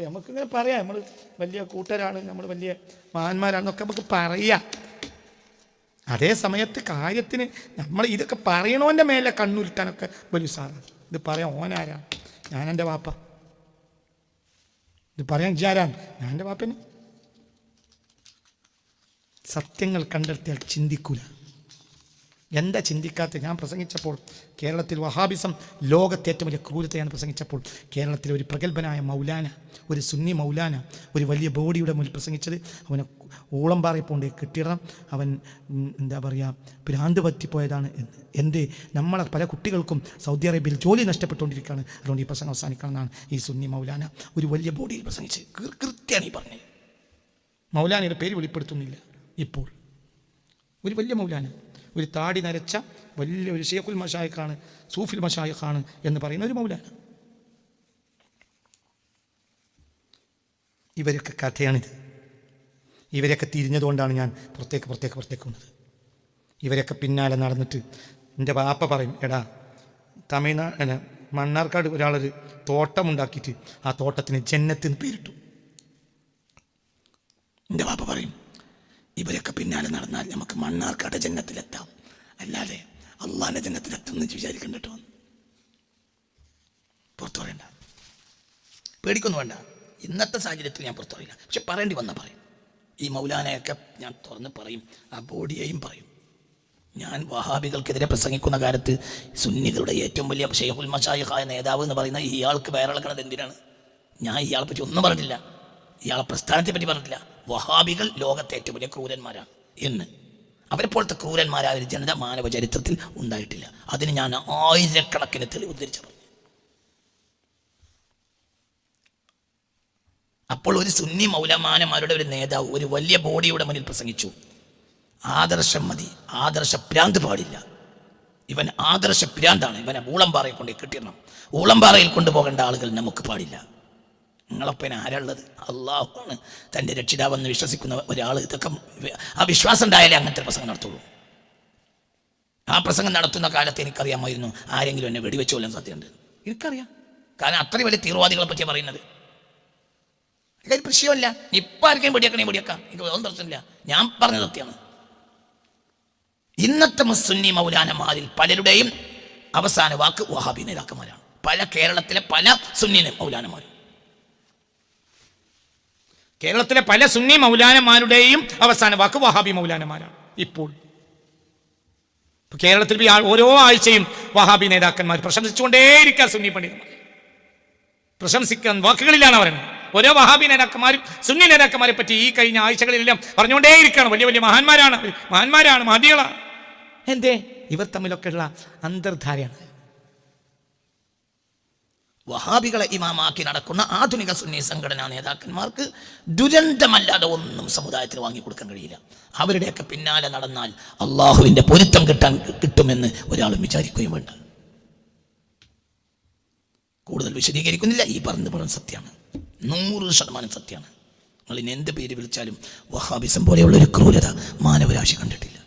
അപ്പം നമുക്കിങ്ങനെ പറയാം. നമ്മൾ വലിയ കൂട്ടരാണ് നമ്മൾ വലിയ മഹാന്മാരാണെന്നൊക്കെ നമുക്ക് പറയാം. അതേ സമയത്ത് കാര്യത്തിന് നമ്മൾ ഇതൊക്കെ പറയണോന്റെ മേലെ കണ്ണുരുട്ടാനൊക്കെ വലിയ സാറാണ് ഇത് പറയാം ഓനാരാണ് ഞാൻ എന്റെ വാപ്പ. ഇത് പറയാൻ വിചാരാണ് ഞാൻ എന്റെ വാപ്പന്. സത്യങ്ങൾ കണ്ടെത്തിയാൽ ചിന്തിക്കൂല. എന്താ ചിന്തിക്കാത്ത? ഞാൻ പ്രസംഗിച്ചപ്പോൾ കേരളത്തിൽ വഹാബിസം ലോകത്തെ ഏറ്റവും വലിയ ക്രൂരതയാണ് പ്രസംഗിച്ചപ്പോൾ കേരളത്തിലെ ഒരു പ്രഗത്ഭനായ മൗലാന ഒരു സുന്നി മൗലാന ഒരു വലിയ ബോഡിയുടെ മുന്നിൽ പ്രസംഗിച്ചത് അവനെ ഓളം പാറിപ്പോണ്ട് കെട്ടിടണം അവൻ എന്താ പറയുക ഭ്രാന്ത് പറ്റിപ്പോയതാണ് എന്ന്. എന്ത്? നമ്മളെ പല കുട്ടികൾക്കും സൗദി അറേബ്യയിൽ ജോലി നഷ്ടപ്പെട്ടുകൊണ്ടിരിക്കുകയാണ്. അതുകൊണ്ട് ഈ പ്രസംഗം അവസാനിക്കണമെന്നാണ് ഈ സുന്നി മൗലാന ഒരു വലിയ ബോഡിയിൽ പ്രസംഗിച്ച് കൃത്യമാണ് ഈ പറഞ്ഞത്. മൗലാനയുടെ പേര് വെളിപ്പെടുത്തുന്നില്ല ഇപ്പോൾ. ഒരു വലിയ മൗലാന. ഒരു താടി നരച്ച വലിയ ഒരു ഷേഖുൽ മഷായിഖാണ് സൂഫിൽ മഷായിഖാണ് എന്ന് പറയുന്ന ഒരു മൗലാണ് ഇവരൊക്കെ കഥയാണിത്. ഇവരൊക്കെ തിരിഞ്ഞതുകൊണ്ടാണ് ഞാൻ പുറത്തേക്ക് പുറത്തേക്ക് പുറത്തേക്ക് വന്നത്. ഇവരൊക്കെ പിന്നാലെ നടന്നിട്ട് എന്റെ ബാപ്പ പറയും എടാ തമിഴ്നാട് അല്ല മണ്ണാർക്കാട് ഒരാളൊരു തോട്ടമുണ്ടാക്കിയിട്ട് ആ തോട്ടത്തിന് ജന്നത്തിന് പേരിട്ടു. എന്റെ ബാപ്പ പറയും ഇവരൊക്കെ പിന്നാലെ നടന്നാൽ നമുക്ക് മണ്ണാർക്കാട് ജന്നത്തിലെത്താം അല്ലാതെ അള്ളാന്റെ ജന്നത്തിലെത്തും എന്ന് വിചാരിക്കണ്ട കേട്ടോ പുറത്തു പറയണ്ട. പേടിക്കൊന്നും വേണ്ട. ഇന്നത്തെ സാഹചര്യത്തിൽ ഞാൻ പുറത്തു പറയില്ല. പക്ഷെ പറയേണ്ടി വന്ന പറയും. ഈ മൗലാനയൊക്കെ ഞാൻ തുറന്ന് പറയും. ആ ബോഡിയെയും പറയും. ഞാൻ വഹാബികൾക്കെതിരെ പ്രസംഗിക്കുന്ന കാലത്ത് സുന്നികളുടെ ഏറ്റവും വലിയ ഷെയ്ഖുൽ മഷായിഹായ നേതാവ് എന്ന് പറയുന്ന ഇയാൾക്ക് വയറിളക്കണത് എന്തിനാണ്? ഞാൻ ഇയാളെ പറ്റി ഒന്നും പറഞ്ഞില്ല ഇയാളെ പ്രസ്ഥാനത്തെ പറ്റി പറഞ്ഞില്ല വഹാബികൾ ലോകത്തെ ഏറ്റവും വലിയ ക്രൂരന്മാരാണ്. എന്ന്. അവരെ പോലത്തെ ക്രൂരന്മാരായ ഒരു ജനത മാനവ ചരിത്രത്തിൽ ഉണ്ടായിട്ടില്ല. അതിന് ഞാൻ ആയിരക്കണക്കിന് തെളിവ് ഉദ്ധരിച്ചു പറഞ്ഞു. അപ്പോൾ ഒരു സുന്നി മൗലമാനമാരുടെ ഒരു നേതാവ് ഒരു വലിയ ബോഡിയുടെ മുന്നിൽ പ്രസംഗിച്ചു. ആദർശം മതി. ആദർശ ഭ്രാന്ത് പാടില്ല. ഇവൻ ആദർശ പ്രാന്താണ്. ഇവനെ ഊളംപാറയിൽ കൊണ്ട് കിട്ടിയിരണം ഊളംപാറയിൽ കൊണ്ടുപോകേണ്ട ആളുകൾ നമുക്ക് പാടില്ല. നിങ്ങളൊപ്പം ആരുള്ളത്? അള്ളാഹുവാണ്. തന്റെ രക്ഷിതാവെന്ന് വിശ്വസിക്കുന്ന ഒരാൾ. ഇതൊക്കെ ആ വിശ്വാസം ഉണ്ടായാലേ അങ്ങനത്തെ പ്രസംഗം നടത്തുള്ളൂ. ആ പ്രസംഗം നടത്തുന്ന കാലത്ത് എനിക്കറിയാമായിരുന്നു ആരെങ്കിലും എന്നെ വെടിവെച്ച് കൊല്ലാൻ സാധ്യതയുണ്ട് എനിക്കറിയാം. കാരണം അത്രയും വലിയ തീവ്രവാദികളെ പറ്റി പറയുന്നത്. എനിക്കൊരു പ്രശ്നമല്ല ഇപ്പം ആർക്കും വെടിയാക്കണേ വെടിയാക്കാം എനിക്ക് ഒന്നും പ്രശ്നമില്ല. ഞാൻ പറഞ്ഞ സത്യമാണ്. ഇന്നത്തെ മുസ്ലിം മൗലാനമാരിൽ പലരുടെയും അവസാന വാക്ക് വഹാബി നേതാക്കന്മാരാണ്. പല കേരളത്തിലെ പല സുന്നി മൗലാനമാരും കേരളത്തിലെ പല സുന്നി മൗലാനമാരുടെയും അവസാന വാക്ക് വഹാബി മൗലാനമാരാണ് ഇപ്പോൾ. കേരളത്തിൽ ഓരോ ആഴ്ചയും വഹാബി നേതാക്കന്മാർ പ്രശംസിച്ചുകൊണ്ടേയിരിക്കുക സുന്നി പണ്ഡിതന്മാർ. പ്രശംസിക്കാൻ വാക്കുകളിലാണ് പറയുന്നത് ഓരോ വഹാബി നേതാക്കന്മാരും സുന്നി നേതാക്കന്മാരെ പറ്റി ഈ കഴിഞ്ഞ ആഴ്ചകളിലെല്ലാം പറഞ്ഞുകൊണ്ടേയിരിക്കുകയാണ്. വലിയ വലിയ മഹാന്മാരാണ് മഹാന്മാരാണ് മതികളാണ് എന്തേ? ഇവർ തമ്മിലൊക്കെയുള്ള അന്തർധാരയാണ്. വഹാബികളെ ഇമാമാക്കി നടക്കുന്ന ആധുനിക സുന്നി സംഘടനാ നേതാക്കന്മാർക്ക് ദുരന്തമല്ലാതെ ഒന്നും സമുദായത്തിന് വാങ്ങിക്കൊടുക്കാൻ കഴിയില്ല. അവരുടെയൊക്കെ പിന്നാലെ നടന്നാൽ അള്ളാഹുവിന്റെ പൊരുത്തം കിട്ടാൻ കിട്ടുമെന്ന് ഒരാളും വിചാരിക്കുകയും വേണ്ട. കൂടുതൽ വിശദീകരിക്കുന്നില്ല. ഈ പറഞ്ഞു പറഞ്ഞ സത്യമാണ്. നൂറ് ശതമാനം സത്യമാണ്. നിങ്ങൾ എന്ത് പേര് വിളിച്ചാലും വഹാബിസം പോലെയുള്ള ഒരു ക്രൂരത മാനവരാശി കണ്ടിട്ടില്ല.